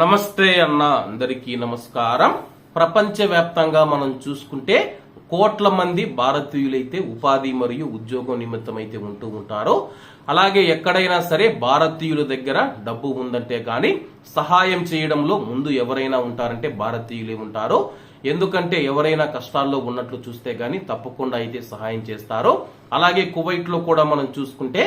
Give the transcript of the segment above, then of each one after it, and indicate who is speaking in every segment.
Speaker 1: నమస్తే అన్న అందరికీ నమస్కారం. ప్రపంచవ్యాప్తంగా మనం చూసుకుంటే కోట్ల మంది భారతీయులైతే ఉపాధి మరియు ఉద్యోగం నిమిత్తం అయితే ఉంటూ ఉంటారు. అలాగే ఎక్కడైనా సరే భారతీయుల దగ్గర డబ్బు ఉందంటే కానీ సహాయం చేయడంలో ముందు ఎవరైనా ఉంటారంటే భారతీయులే ఉంటారు. ఎందుకంటే ఎవరైనా కష్టాల్లో ఉన్నట్లు చూస్తే కానీ తప్పకుండా అయితే సహాయం చేస్తారు. అలాగే కువైట్లో కూడా మనం చూసుకుంటే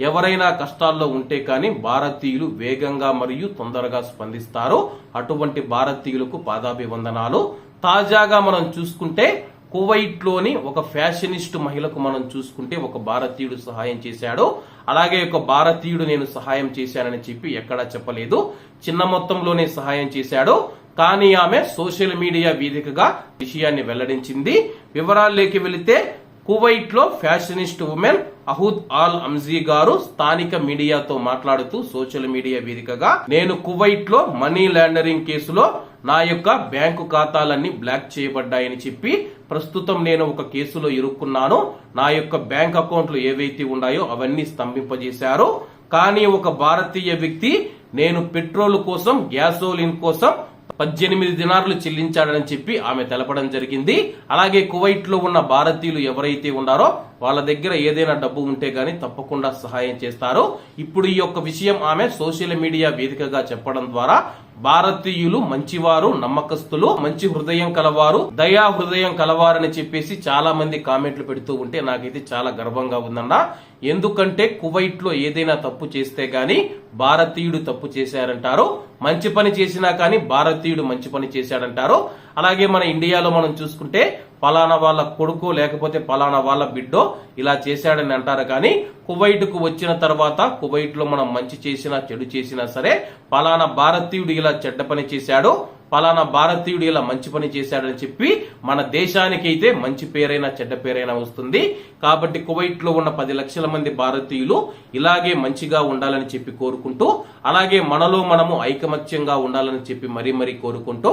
Speaker 1: ఎవరైనా కష్టాల్లో ఉంటే కానీ భారతీయులు వేగంగా మరియు తొందరగా స్పందిస్తారు అటువంటి భారతీయులకు పాదాభివందనాలు. తాజాగా మనం చూసుకుంటే కువైట్లోని ఒక ఫ్యాషనిస్ట్ మహిళకు మనం చూసుకుంటే ఒక భారతీయుడు సహాయం చేశాడు. అలాగే ఒక భారతీయుడు నేను సహాయం చేశానని చెప్పి ఎక్కడా చెప్పలేదు. చిన్న మొత్తంలోనే సహాయం చేశాడు. కానీ ఆమె సోషల్ మీడియా వేదికగా విషయాన్ని వెల్లడించింది. వివరాల్లోకి వెళితే కువైట్లో fashionist women Ahood Al Anzi గారు స్థానిక మీడియాతో మాట్లాడుతూ సోషల్ మీడియా వేదికగా నేను కువైట్లో మనీ లాండరింగ్ కేసులో నా యొక్క బ్యాంకు ఖాతాలన్నీ బ్లాక్ చేయబడ్డాయని చెప్పి ప్రస్తుతం నేను ఒక కేసులో ఇరుక్కున్నాను. నా యొక్క బ్యాంక్ అకౌంట్లు ఏవైతే ఉన్నాయో అవన్నీ స్తంభింపజేశారు. కానీ ఒక భారతీయ వ్యక్తి నేను పెట్రోల్ కోసం గ్యాసోలిన్ కోసం పద్దెనిమిది దినారులు చెల్లించాడని చెప్పి ఆమె తెలపడం జరిగింది. అలాగే కువైట్లో ఉన్న భారతీయులు ఎవరైతే ఉన్నారో వాళ్ళ దగ్గర ఏదైనా డబ్బు ఉంటే గానీ తప్పకుండా సహాయం చేస్తారు. ఇప్పుడు ఈ యొక్క విషయం ఆమె సోషల్ మీడియా వేదికగా చెప్పడం ద్వారా భారతీయులు మంచివారు నమ్మకస్తులు మంచి హృదయం కలవారు దయా హృదయం కలవారని చెప్పేసి చాలా మంది కామెంట్లు పెడుతూ ఉంటే నాకైతే చాలా గర్వంగా ఉందన్న. ఎందుకంటే కువైట్లో ఏదైనా తప్పు చేస్తే గాని భారతీయుడు తప్పు చేశారంటారు. మంచి పని చేసినా కానీ భారతీయుడు మంచి పని చేశాడంటారు. అలాగే మన ఇండియాలో మనం చూసుకుంటే పలానా వాళ్ళ కొడుకు లేకపోతే పలానా వాళ్ళ బిడ్డో ఇలా చేశాడని అంటారు. కానీ కువైట్కు వచ్చిన తర్వాత కువైట్లో మనం మంచి చేసినా చెడు చేసినా సరే పలానా భారతీయుడు ఇలా చెడ్డ పని చేశాడు పలానా భారతీయుడు ఇలా మంచి పని చేశాడని చెప్పి మన దేశానికైతే మంచి పేరైనా చెడ్డ పేరైనా వస్తుంది. కాబట్టి కువైట్లో ఉన్న పది లక్షల మంది భారతీయులు ఇలాగే మంచిగా ఉండాలని చెప్పి కోరుకుంటూ అలాగే మనలో మనము ఐకమత్యంగా ఉండాలని చెప్పి మరీ మరీ కోరుకుంటూ